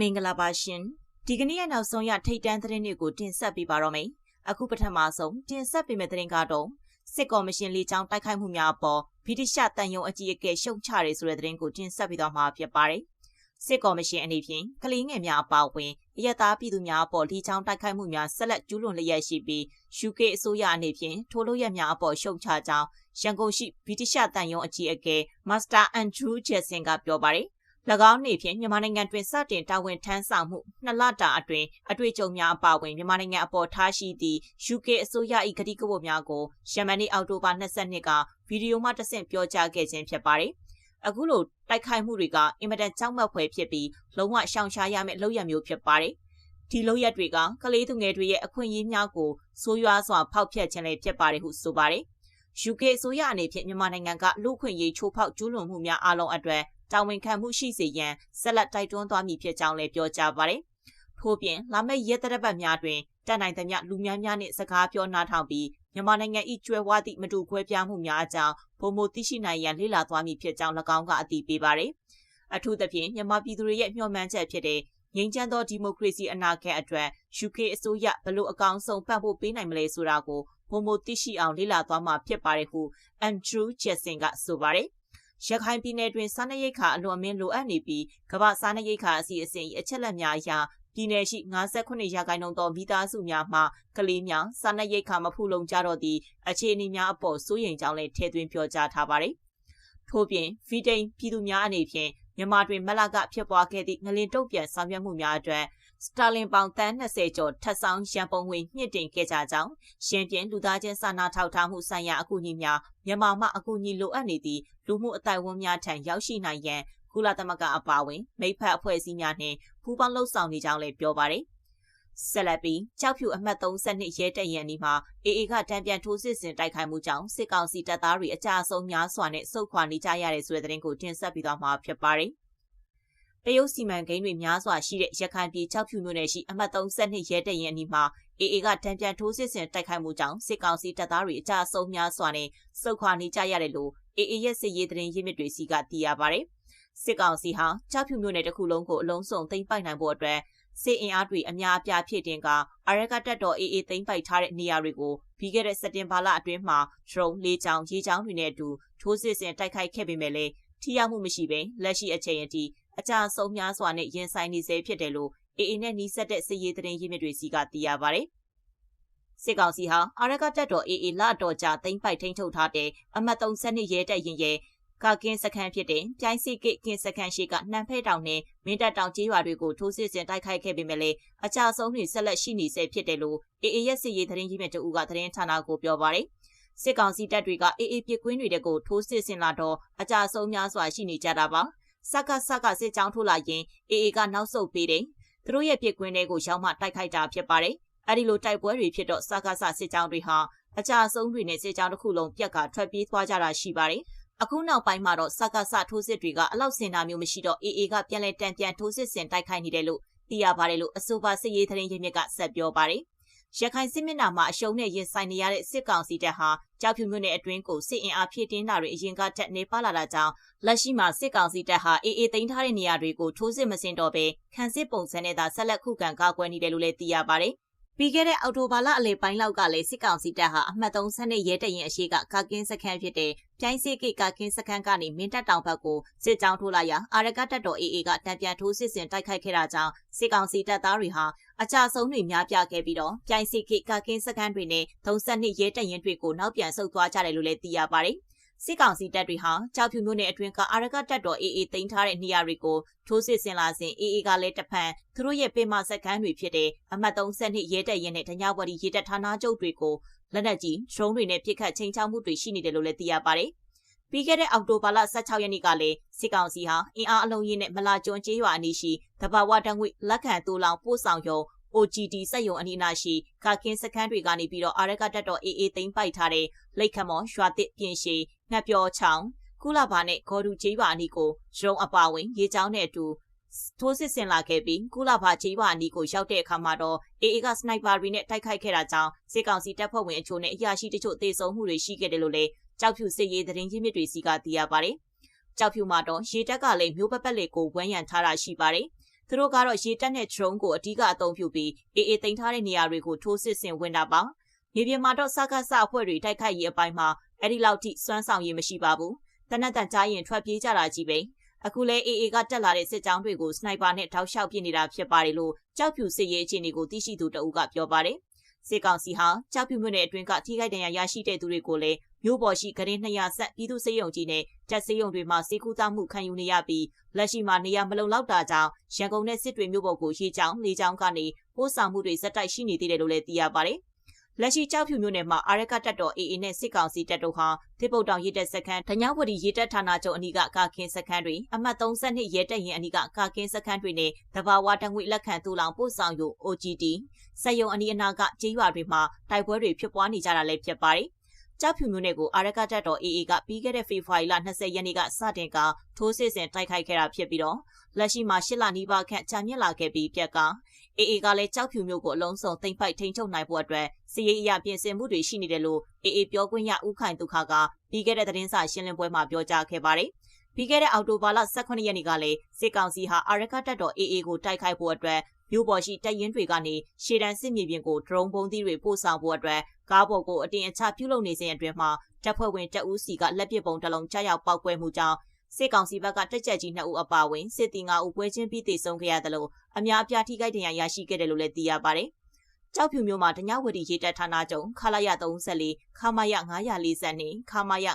မင်္ဂလာပါရှင်ဒီကနေ့ရဲ့နောက်ဆုံးရထိတ်တန်းသတင်းတွေကိုတင်ဆက်ပေးပါတော့မယ်အခုပထမဆုံးတင်ဆက်ပေးမယ့်သတင်းကတော့စစ်ကော်မရှင်လေကြောင်းတိုက်ခိုက်မှုများအပေါ်ဗြိတိရှတန်ယုံအကြီးအကဲရှုံချရဲဆိုတဲ့သတင်းကိုတင်ဆက်ပေးသွားမှာဖြစ်ပါတယ်စစ်ကော်မရှင်အနေဖြင့်ကလေးငယ်များအပါအဝင်အရသားပြည်သူများအပေါ်လေကြောင်းတိုက်ခိုက်မှုများဆက်လက်ကျူးလွန်လျက်ရှိပြီး UK အစိုးရအနေဖြင့်ထိုးလို့ရများအပေါ်ရှုံချကြောင်းရန်ကုန်ရှိဗြိတိရှတန်ယုံအကြီးအကဲ Master Andrew Jackson ကပြောပါတယ်၎ င်းနေဖြင့်မြန်မာနိုင်ငံတွင်စတင်တာဝန်ထမ်းဆောင်မှုနှစ်လတာအတွင်းအတွေ့အကြုံများအပါအဝင်မြန်မာနိုင်ငံအပေါ်ထားရှိသည့် UK အစိုးရ၏ကတိကဝတ်များကိုယမန်နေ့အောက်တိုဘာ22ကဗီဒီယိုမှတဆင့်ပြောကြားခဲ့ခြင်းဖြစ်ပါတယ်။အခုလိုတိုက်ခိုက်မှုတွေကအင်မတန်ကြောက်မက်ဖွယ်ဖြစ်ပြီးလုံးဝရှောင်ရှားရမယ့်လုပ်ရမျိုးဖြစ်ပါတယ်။ဒီလုပ်ရက်တွေကကလေးသူငယ်တွေရဲ့အခွင့်အရေးများကိုဆိုးရွားစွာဖောက်ဖျက်ခြင်းလည်းဖြစ်ပါတယ်ဟုဆိုပါတယ်။ UK အစိုးရအနေဖြင့်မြန်မာနိုင်ငံကလူ့ခွင့်ရေးချိုးဖောက်ကျူးလွန်မှုများအလုံးအတွက် တာဝန်ခံမှုရှိစေရန်ဆက်လက်တိုက်တွန်းသွားမည်ဖြစ်ကြောင်းလည်းပြောကြားပါတယ်။ထို့ပြင်လာမယ့်ရက်သတ္တပတ်များတွင်တက်နိုင်သမျှလူများများနှင့်စကားပြောနားထောင်ပြီးမြန်မာနိုင်ငံ၏ကျွဲဝါသည့်မတူခွဲပြားမှုများအကြောင်းပုံမသိရှိနိုင်ရန်လေ့လာသွားမည်ဖြစ်ကြောင်း၎င်းကအတည်ပြုပါတယ်။အထူးသဖြင့်မြန်မာပြည်သူတွေရဲ့မျှော်မှန်းချက်ဖြစ်တဲ့ငြိမ်းချမ်းသောဒီမိုကရေစီအနာဂတ်အတွက် UK အစိုးရဘလို့အကောင်ဆုံးပံ့ပိုးပေးနိုင်မလဲဆိုတာကိုပုံမသိရှိအောင်လေ့လာသွားမှာဖြစ်ပါတယ်ဟု Andrew Jackson ကဆိုပါတယ် ရခိုင်ပြည်နယ်တွင်စားနပ်ရိက္ခာအလွန်အမင်းလိုအပ်နေပြီးကမ္ဘာစားနပ်ရိက္ခာအစီအစဉ်၏အချက်လက်များအရပြည်နယ်ရှိ58ရာခိုင်နှုန်းသောမိသားစုများမှကလေးများစားနပ်ရိက္ခာမဖူလုံကြတော့သည့်အခြေအနေများအပေါ်စိုးရိမ်ကြောင်းလည်းထည့်သွင်းပြောကြားထားပါတယ်။ထို့ပြင်ဗီတိန်ပြည်သူများအနေဖြင့်မြန်မာတွင်မလကဖြစ်ပွားခဲ့သည့်ငလင်တုတ်ပြန်ဆောင်ရွက်မှုများအတွက် စတာလင်ပေါင်တန်း20ကျော်ထပ်ဆောင်ရန်ပုံငွေမြင့်တင်ခဲ့ကြကြောင်းရှင်းပြလူသားချင်းစာနာထောက်ထားမှုဆိုင်ရာအကူအညီများမြန်မာမှအကူအညီလိုအပ်နေသည့်လူမှုအတိုင်းအဝန်များထံရောက်ရှိနိုင်ရန်ကုလသမဂ္ဂအပါအဝင်မိဖက်အဖွဲ့အစည်းများနှင့်ပူးပေါင်းလှုပ်ဆောင်နေကြောင်းလည်းပြောပါတယ်ဆက်လက်ပြီးကြောက်ဖြူအမှတ်32ရဲတပ်ရန်ဒီမှာအေအေကတံပြန်ထိုးစစ်ဆင်တိုက်ခိုက်မှုကြောင့်စစ်ကောင်စီတပ်သားတွေအကြအဆုံးများစွာနဲ့စုခွာနေကြရတဲ့ဆိုတဲ့သတင်းကိုတင်ဆက်ပြီးတော့မှာဖြစ်ပါတယ်။ တရုတ်စီမံကိန်းတွေများစွာရှိတဲ့ရခိုင်ပြည်6ဖြူမြို့နယ်ရှိအမှတ်32ရဲတပ်ရင်းအနီးမှာအေအေကတံပြန်ထိုးစစ်ဆင်တိုက်ခိုက်မှုကြောင့်စစ်ကောင်စီတပ်သားတွေအကြအဆုံးများစွာနဲ့စုခွာနေကြရတယ်လို့အေအေရဲ့စစ်ရေးသတင်းရင်းမြစ်တွေစီကသိရပါတယ်။စစ်ကောင်စီဟာ6ဖြူမြို့နယ်တစ်ခုလုံးကိုအလုံးစုံသိမ်းပိုက်နိုင်ဖို့အတွက်စစ်အင်အားတွေအများအပြားဖြစ်တင်ကအရကတက်တော်အေအေသိမ်းပိုက်ထားတဲ့နေရာတွေကိုပြီးခဲ့တဲ့စက်တင်ဘာလအတွင်းမှာဒရုန်းလေးချောင်းရေချောင်းတွေနဲ့အတူထိုးစစ်ဆင်တိုက်ခိုက်ခဲ့ပေမဲ့လည်းထိရောက်မှုမရှိဘဲလက်ရှိအချိန်အထိ အကြဆုံးများစွာနဲ့ရင်ဆိုင်နေစေဖြစ်တယ်လို့အေအေနဲ့နှီးဆက်တဲ့စစ်ရေးသတင်းရင်းမြစ်တွေစီကသိရပါဗျ။စစ်ကောင်စီဟာအာရကတက်တော်အေအေလတော်ကြာသိမ့်ပိုက်ထိန်းချုပ်ထားတဲ့အမှတ်32ရဲတပ်ရင်ရဲ့ကကင်းစခန်းဖြစ်တဲ့ပြိုင်းစိကိကင်းစခန်းရှိကနှံဖဲတောင်နဲ့မင်းတပ်တောင်ကျေးရွာတွေကိုထိုးစစ်ဆင်တိုက်ခိုက်ခဲ့ပေမဲ့လည်းအကြဆုံးတွေဆက်လက်ရှိနေဆဲဖြစ်တယ်လို့အေအေရဲ့စစ်ရေးသတင်းကြီးမြစ်တူကသတင်းဌာနကိုပြောပါရယ်စစ်ကောင်စီတပ်တွေကအေအေပစ်ကွင်းတွေကိုထိုးစစ်ဆင်လာတော့အကြဆုံးများစွာရှိနေကြတာပါ။ စကစကစစ်ကြောင်းထိုးလာရင်အေအေကနောက်ဆုတ်ပေးတယ်။သူတို့ရဲ့ပြစ်ကွင်းတွေကိုရောက်မှတိုက်ခိုက်တာဖြစ်ပါတယ်။အဲဒီလိုတိုက်ပွဲတွေဖြစ်တော့စကစစစ်ကြောင်းတွေဟာအကြအဆုံးတွေနဲ့စစ်ကြောင်းတစ်ခုလုံးပြက်ကထွက်ပြေးသွားကြတာရှိပါတယ်။အခုနောက်ပိုင်းမှာတော့စကစထိုးစစ်တွေကအလောက်စင်တာမျိုးမရှိတော့အေအေကပြန်လဲတန်ပြန်ထိုးစစ်ဆင်တိုက်ခိုက်နေတယ်လို့သိရပါတယ်လို့အဆိုပါစစ်ရေးသတင်းရင်းမြစ်ကဆက်ပြောပါတယ်။ ရခိုင်စစ်မျက်နှာမှာအရှုံးနဲ့ရင်ဆိုင်နေရတဲ့စစ်ကောင်စီတပ်ဟာကြောက်ဖြူမြို့နယ်အတွင်းကိုစစ်အင်အားဖြည့်တင်းတာတွေအရင်ကတက်နေပါလာတာကြောင့်လက်ရှိမှာစစ်ကောင်စီတပ်ဟာအေးအေးသိမ်းထားတဲ့နေရာတွေကိုထိုးစစ်မစင်တော့ဘဲခံစစ်ပုံစံနဲ့သာဆက်လက်ခုခံကာကွယ်နေတယ်လို့လည်းသိရပါတယ်။ ပြီးခဲ့တဲ့အောက်တိုဘာလအလယ်ပိုင်းလောက်ကလည်းစစ်ကောင်စီတပ်ဟာအမှတ်3နဲ့ရဲတရင်အရှိကကာကင်းစခန်းဖြစ်တဲ့ပြိုင်းစစ်ကိကာကင်းစခန်းကနေမင်းတပ်တောင်ဘက်ကိုစစ်ကြောင်းထိုးလာရာအာရကတပ်တော် AA ကတံပြန်ထိုးစစ်ဆင်တိုက်ခိုက်ခဲ့တာကြောင့်စစ်ကောင်စီတပ်သားတွေဟာအကြဆုံးတွေများပြားခဲ့ပြီးတော့ပြိုင်စစ်ကိကာကင်းစခန်းတွေနဲ့32ရဲတပ်ရင်တွေကိုနောက်ပြန်ဆုတ်သွားကြတယ်လို့လည်းသိရပါတယ် စစ်ကောင်စီတပ်တွေဟာကြောက်ဖြူမြို့နယ်အတွင်းကအာရကတပ်တော် AA တင်ထားတဲ့နေရာတွေကိုထိုးစစ်ဆင်လာစဉ် AA ကလည်းတဖန်သူတို့ရဲ့ပင်မစခန်းတွေဖြစ်တဲ့အမှတ်32ရဲတပ်ရင်နဲ့ဒညဝတီရဲတပ်ဌာနချုပ်တွေကိုလက်နက်ကြီးဒရုန်းတွေနဲ့ပစ်ခတ်ချိန်ချောက်မှုတွေရှိနေတယ်လို့လည်းသိရပါတယ်။ပြီးခဲ့တဲ့အောက်တိုဘာလ16ရက်နေ့ကလည်းစစ်ကောင်စီဟာအင်အားအလုံးကြီးနဲ့မလာကျွန်းကျေးရွာအနီးရှိတဘာဝတံငွေလက်ခံတူလောင်ပို့ဆောင်ရုံ OGD စက်ရုံအနီးနားရှိကာကင်းစခန်းတွေကနေပြီးတော့အာရကတက်တော် AA သိမ်းပိုက်ထားတဲ့လိတ်ခမော်ရွာတစ်ပြင်ရှိ ငှက်ပြောချောင်းကုလဘာနဲ့ဂေါ်ဒူကျေးရွာအနီးကိုရုံအပါဝင်ရေချောင်းနဲ့အတူထိုးစစ်ဆင်လာခဲ့ပြီးကုလဘာကျေးရွာအနီးကိုရောက်တဲ့အခါမှာတော့ AA ကစနိုက်ပါတွေနဲ့တိုက်ခိုက်ခဲ့တာကြောင့်စစ်ကောင်စီတပ်ဖွဲ့ဝင်အချို့နဲ့အရာရှိတချို့သေဆုံးမှုတွေရှိခဲ့တယ်လို့လည်းကြောက်ဖြူစစ်ရေးသတင်းရင်းမြစ်တွေစီကသိရပါတယ်။ကြောက်ဖြူမှာတော့ရေတပ်ကလည်းမျိုးပပက်လေကိုဝန်းရံထားတာရှိပါတယ်။သူတို့ကတော့ရေတက်တဲ့ drone ကိုအဓိကအသုံးပြုပြီးအေးအေးတင်ထားတဲ့နေရာတွေကိုထိုးစစ်ဆင်ဝင်တာပါ မြေပြင်မှာတော့စကားစအဖွဲ့တွေတိုက်ခိုက်ရေးအပိုင်းမှာအဲ့ဒီလောက်ထိစွမ်းဆောင်ရည်မရှိပါဘူးတနက်တန်ကြားရင်ထွက်ပြေးကြတာကြီးပဲအခုလဲအေးအေးကတက်လာတဲ့စစ်ကြောင်းတွေကိုစနိုက်ပါနဲ့ထောက်လျှောက်ပစ်နေတာဖြစ်ပါတယ်လို့ကြောက်ဖြူစစ်ရေးအခြေအနေကိုသိရှိသူတအုပ်ကပြောပါတယ်စစ်ကောင်စီဟာကြောက်ဖြူမြို့နယ်အတွင်းကထိခိုက်ဒဏ်ရာရရှိတဲ့သူတွေကိုလည်းမြို့ပေါ်ရှိကရင်200ဆက်ပြည်သူစေယုံကြီးနဲ့တပ်စေယုံတွေမှာစေကူတာမှုခံယူနေရပြီးလက်ရှိမှာနေရာမလုံလောက်တာကြောင့်ရန်ကုန်နဲ့စစ်တွေမြို့ပေါ်ကိုရေချောင်းလေချောင်းကနေပို့ဆောင်မှုတွေဇက်တိုက်ရှိနေသေးတယ်လို့လည်းသိရပါတယ်။ လက်ရှိကြောက်ဖြူမြို့နယ်မှာအာရကတပ်တော် AA နဲ့စစ်ကောင်စီတပ်တို့ဟာတိပုတ်တောင်ရဲတပ်စခန်းဒညဝတီရဲတပ်ဌာနချုပ်အနီးကကာကင်းစခန်းတွေအမှတ်32ရဲတပ်ရင်အနီးကကာကင်းစခန်းတွေနဲ့တဘာဝတငွေလက်ခံတူလောင်ပို့ဆောင်ယူ OGT စက်ယုံအနီးအနားကကျေးရွာတွေမှာတိုက်ပွဲတွေဖြစ်ပွားနေကြတာလည်းဖြစ်ပါတယ်။ ကြောက်ဖြူမျိုးနယ်ကိုအာရကတပ်တော် AA ကပြီးခဲ့တဲ့ဖေဖော်ဝါရီလ20ရက်နေ့ကစတင်ကထိုးစစ်ဆင်တိုက်ခိုက်ခဲ့တာဖြစ်ပြီးတော့လက်ရှိမှာရှစ်လနီးပါးခန့်ကြာမြင့်လာခဲ့ပြီးပြက်က AA ကလည်းကြောက်ဖြူမျိုးကိုအလုံးစုံသိမ်းပိုက်ထိန်းချုပ်နိုင်ဖို့အတွက်စီရေးအရာပြင်ဆင်မှုတွေရှိနေတယ်လို့ AA ပြောခွင့်ရဦးခိုင်ဒုက္ခကပြီးခဲ့တဲ့သတင်းစာရှင်းလင်းပွဲမှာပြောကြားခဲ့ပါတယ်။ပြီးခဲ့တဲ့အောက်တိုဘာလ18ရက်နေ့ကလည်းစစ်ကောင်စီဟာအာရကတပ်တော် AA ကိုတိုက်ခိုက်ဖို့အတွက် မြို့ပေါ်ရှိတပ်ရင်းတွေကနေရှေ့တန်းစစ်မြေပြင်ကိုဒရုန်းပုံးသီးတွေပို့ဆောင်ဖို့အတွက်ကားပေါ်ကိုအတင်အချပြုလုပ်နေစဉ်အတွင်းမှာတပ်ဖွဲ့ဝင်တပ်ဦးစီကလက်ပစ်ပုံးတစ်လုံးကြားရောက်ပောက်ကွဲမှုကြောင့်စစ်ကောင်စီဘက်ကတက်ကြက်ကြီး2ဦးအပါအဝင်စစ်တီ9ဦးပွဲချင်းပြီးတည်ဆုံခဲ့ရတယ်လို့အများအပြားထိခိုက်ဒဏ်ရာရရှိခဲ့တယ်လို့လည်းသိရပါတယ်။ ကြောက်ဖြူမျိုးမှာတညဝတီရေတပ်ဌာနချုပ်ခလာရ34ခမာရ942ခမာရ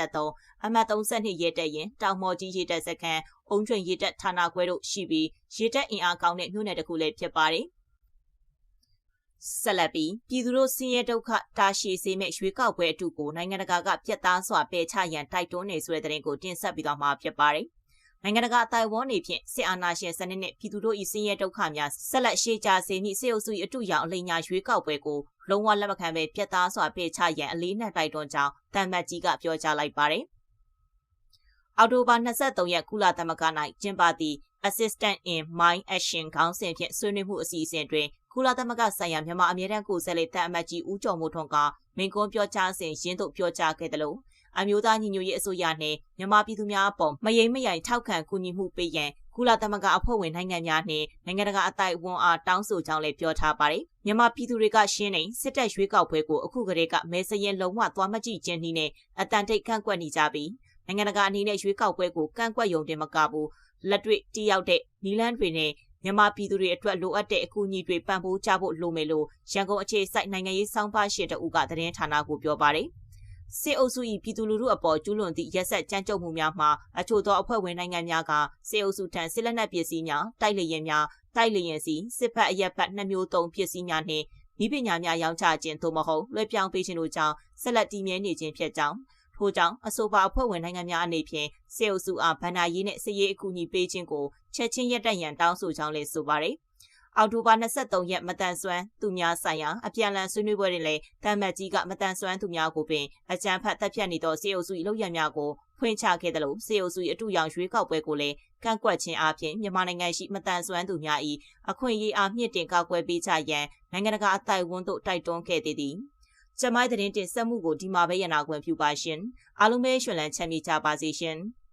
943အမှတ်32ရဲတပ်ရင်တောင်မော်ကြီးရေတပ်စခန်းအုံကျွင်ရေတပ်ဌာနခွဲတို့ရှိပြီးရေတပ်အင်အားကောင်းတဲ့မြို့နယ်တစ်ခုလည်းဖြစ်ပါတယ်။ဆက်လက်ပြီးပြည်သူတို့ဆင်းရဲဒုက္ခတာရှည်စေမဲ့ရွေးကောက်ပွဲအတူကိုနိုင်ငံတကာကပြက်သားစွာပယ်ချရန်တိုက်တွန်းနေဆိုတဲ့တဲ့ရင်ကိုတင်ဆက်ပြီးတော့မှာဖြစ်ပါတယ်။ နိုင်ငံတကာအတိုင်းဝန်းနေဖြင့်စစ်အာဏာရှင်စနစ်နဲ့ပြည်သူတို့၏ဆင်းရဲဒုက္ခများဆက်လက်ရှေ့ကြစေမည့်စေအုပ်စု၏အတူရောင်အလိညာရွေးကောက်ပွဲကိုလုံးဝလက်မခံဘဲပြက်သားစွာပယ်ချရန်အလေးနက်တိုက်တွန်းကြောင်းတမ်မတ်ကြီးကပြောကြားလိုက်ပါတယ်။အော်တိုဘာ23ရက်ကုလသမဂ္ဂ၌ကျင်းပသည့် Assistant in Mind Action ခေါင်းစဉ်ဖြင့်ဆွေးနွေးမှုအစီအစဉ်တွင်ကုလသမဂ္ဂဆိုင်ရာမြန်မာအမြဲတမ်းကိုယ်စားလှယ်တန်အမတ်ကြီးဦးကျော်မိုးထွန်းကမင်ကွန်းပြောကြားစဉ်ရင်းတို့ပြောကြားခဲ့တယ်လို့ အမျိုးသားညီညွတ်ရေးအစိုးရနှင့်မြန်မာပြည်သူများအပေါ်မယိမ့်မယိုင်ထောက်ခံကူညီမှုပေးရန်ကုလသမဂ္ဂအဖွဲ့ဝင်နိုင်ငံများနှင့်နိုင်ငံတကာအတိုင်းဝန်အားတောင်းဆိုကြောင်းလည်းပြောထားပါတယ်။မြန်မာပြည်သူတွေကရှင်းနေစစ်တပ်ရွေးကောက်ပွဲကိုအခုကတည်းကမဲစရင်လုံးဝသွားမကြည့်ခြင်းနှင့်အတန်တိတ်ကန့်ကွက်နေကြပြီးနိုင်ငံတကာအနေနဲ့ရွေးကောက်ပွဲကိုကန့်ကွက်ယုံတင်မကဘူးလက်တွေ့တည်ရောက်တဲ့နီလန်းတွေနဲ့မြန်မာပြည်သူတွေအတွက်လိုအပ်တဲ့အကူအညီတွေပံ့ပိုးကြဖို့လိုမယ်လို့ရန်ကုန်အခြေစိုက်နိုင်ငံရေးစောင်းပါရှင်တဦးကသတင်းဌာနကိုပြောပါတယ်။ စစ်အုပ်စု၏ပြည်သူလူထုအပေါ်ကျူးလွန်သည့်ရက်ဆက်ကြမ်းကြုတ်မှုများမှာအချို့သောအဖွဲ့ဝင်နိုင်ငံများကစစ်အုပ်စုထံစစ်လက်နက်ပစ္စည်းများတိုက်လေယာဉ်များတိုက်လေယာဉ်စီစစ်ဖက်အရက်ဖက်နှမျိုးသုံးပစ္စည်းများနှင့်ဤပညာများရောင်းချခြင်းသို့မဟုတ်လွှဲပြောင်းပေးခြင်းတို့ကြောင့်ဆက်လက်တည်မြဲနေခြင်းဖြစ်ကြောင်းထို့ကြောင့်အဆိုပါအဖွဲ့ဝင်နိုင်ငံများအနေဖြင့်စေအုပ်စုအားဗန္နာရေးနဲ့စည်ရေးအကူအညီပေးခြင်းကိုချက်ချင်းရပ်တန့်ရန်တောင်းဆိုကြောင်းလည်းဆိုပါတယ်။ အောက်တိုဘာ23ရက်မတန်ဆွမ်းသူများဆိုင်ရာအပြန်အလှန်ဆွေးနွေးပွဲတွင်လည်းတမ်မတ်ကြီးကမတန်ဆွမ်းသူများကိုပင်အကြမ်းဖက်တပ်ဖြတ်နေသောစေအုပ်စု၏လုပ်ရများကိုဖွင့်ချခဲ့တယ်လို့စေအုပ်စု၏အတူရောင်ရွေးကောက်ပွဲကိုလည်းကန့်ကွက်ခြင်းအပြင်မြန်မာနိုင်ငံရှိမတန်ဆွမ်းသူများ၏အခွင့်အရေးအားမြင့်တင်ကောက်ွယ်ပေးချရန်နိုင်ငံတကာအတိုင်းဝန်တို့တိုက်တွန်းခဲ့သည်သည်ကျမိုင်းသတင်းတင်ဆက်မှုကိုဒီမှာပဲရနာခွင့်ပြုပါရှင်အားလုံးပဲရှင်လန်းချမ်းမြေကြပါစေရှင်။